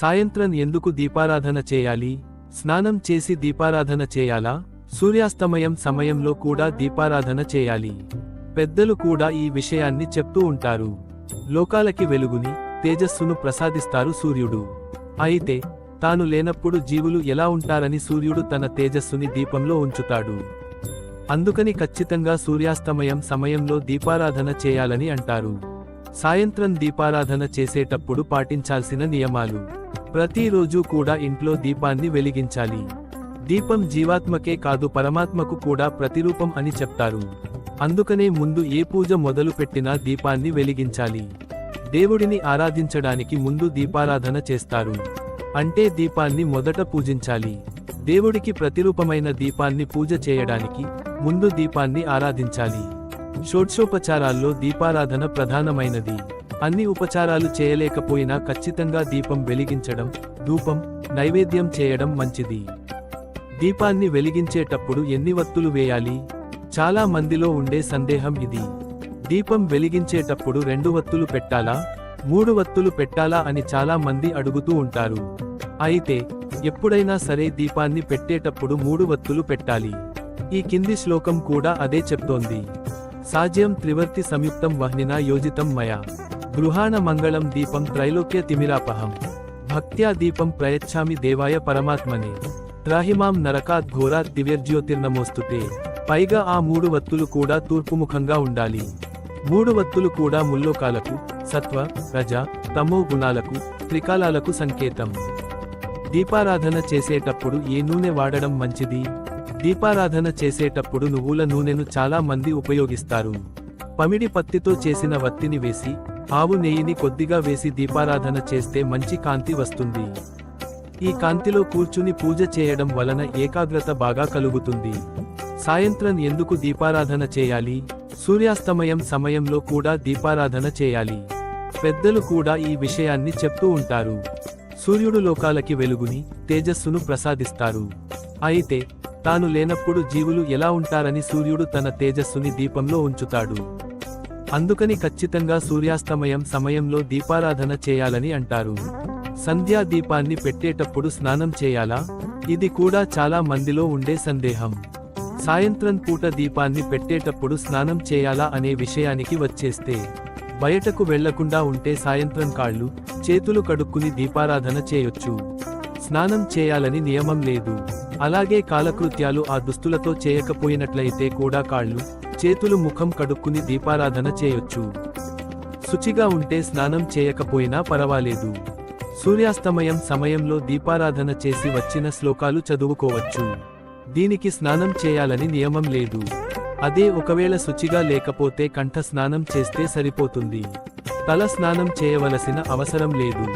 సాయంత్రం ఎందుకు దీపారాధన చేయాలి? స్నానం చేసి దీపారాధన చేయాలా? సూర్యాస్తమయం సమయంలో కూడా దీపారాధన చేయాలి. పెద్దలు కూడా ఈ విషయాన్ని చెప్తూ ఉంటారు. లోకాలకి వెలుగుని తేజస్సును ప్రసాదిస్తారు సూర్యుడు. అయితే తాను లేనప్పుడు జీవులు ఎలా ఉంటారని సూర్యుడు తన తేజస్సుని దీపంలో ఉంచుతాడు. అందుకని ఖచ్చితంగా సూర్యాస్తమయం సమయంలో దీపారాధన చేయాలని అంటారు. సాయంత్రం దీపారాధన చేసేటప్పుడు పాటించాల్సిన నియమాలు. ప్రతిరోజు కూడా ఇంట్లో దీపాన్ని వెలిగించాలి. దీపం జీవాత్మకే కాదు పరమాత్మకు కూడా ప్రతిరూపం అని చెప్తారు. అందుకనే ముందు ఏ పూజ మొదలు పెట్టినా దీపాన్ని వెలిగించాలి. దేవుడిని ఆరాధించడానికి ముందు దీపారాధన చేస్తారు. అంటే దీపాన్ని మొదట పూజించాలి. దేవుడికి ప్రతిరూపమైన దీపాన్ని పూజ చేయడానికి ముందు దీపాన్ని ఆరాధించాలి. షోడ్షోపచారాల్లో దీపారాధన ప్రధానమైనది. అన్ని ఉపచారాలు చేయలేకపోయినా ఖచ్చితంగా దీపం వెలిగించడం ధూపం నైవేద్యం చేయడం మంచిది. దీపాన్ని వెలిగించేటప్పుడు ఎన్ని వత్తులు వేయాలి? చాలా మందిలో ఉండే సందేహం ఇది. దీపం వెలిగించేటప్పుడు రెండు వత్తులు పెట్టాలా? మూడు వత్తులు పెట్టాలా అని చాలా మంది అడుగుతూ ఉంటారు. అయితే ఎప్పుడైనా సరే దీపాన్ని పెట్టేటప్పుడు మూడు వత్తులు పెట్టాలి. ఈ కింది శ్లోకం కూడా అదే చెప్తోంది. సాజ్యం త్రివర్తి సంయుక్తం వహ్నినా యోజితం మయా. గృహాణ మంగళం దీపం త్రైలోక్య తిమిరాపహం. భక్త్యా దీపం ప్రయచ్ఛామి దేవాయ పరమాత్మనే. త్రాహిమాం నరకాత్ ఘోరాత్ దివ్యజ్యోతిర్నమోస్తుతే పైగా ఆ మూడు వత్తులు కూడా తూర్పుముఖంగా ఉండాలి. మూడు వత్తులు కూడా ముల్లోకాలకు సత్వ రజ తమో గుణాలకు త్రికాలాలకు సంకేతం. దీపారాధన చేసేటప్పుడు ఏ నూనె వాడడం మంచిది? దీపారాధన చేసేటప్పుడు నువ్వుల నూనెను చాలా మంది ఉపయోగిస్తారు. పమిడి పత్తితో చేసిన వత్తిని వేసి ఆవు నెయ్యిని కొద్దిగా వేసి దీపారాధన చేస్తే మంచి కాంతి వస్తుంది. ఈ కాంతిలో కూర్చుని పూజ చేయడం వలన ఏకాగ్రత బాగా కలుగుతుంది. సాయంత్రం ఎందుకు దీపారాధన చేయాలి? సూర్యాస్తమయం సమయంలో కూడా దీపారాధన చేయాలి. పెద్దలు కూడా ఈ విషయాన్ని చెప్తూ ఉంటారు. సూర్యుడు లోకాలకి వెలుగుని తేజస్సును ప్రసాదిస్తారు. అయితే తాను లేనప్పుడు జీవులు ఎలా ఉంటారని సూర్యుడు తన తేజస్సుని దీపంలో ఉంచుతాడు. అందుకని ఖచ్చితంగా సూర్యాస్తమయం సమయంలో దీపారాధన చేయాలని అంటారు. సంధ్యా దీపాన్ని పెట్టేటప్పుడు స్నానం చేయాలా? ఇది కూడా చాలా మందిలో ఉండే సందేహం. సాయంత్రం పూట దీపాన్ని పెట్టేటప్పుడు స్నానం చేయాలా అనే విషయానికి వచ్చేస్తే బయటకు వెళ్ళకుండా ఉంటే సాయంత్రం కాళ్ళు చేతులు కడుక్కుని దీపారాధన చేయొచ్చు. స్నానం చేయాలని నియమం లేదు. అలాగే కాలకృత్యాలు ఆ దుస్తులతో చేయకపోయినట్లయితే కూడా కాళ్ళు చేతులు ముఖం కడుక్కుని దీపారాధన చేయొచ్చు. శుచిగా ఉంటే స్నానం చేయకపోయినా పర్వాలేదు. సూర్యాస్తమయం సమయంలో దీపారాధన చేసి వచ్చిన శ్లోకాలు చదువుకోవచ్చు. దీనికి స్నానం చేయాలని నియమం లేదు. అదే ఒకవేళ శుచిగా లేకపోతే కంఠ స్నానం చేస్తే సరిపోతుంది. తల స్నానం చేయవలసిన అవసరం లేదు.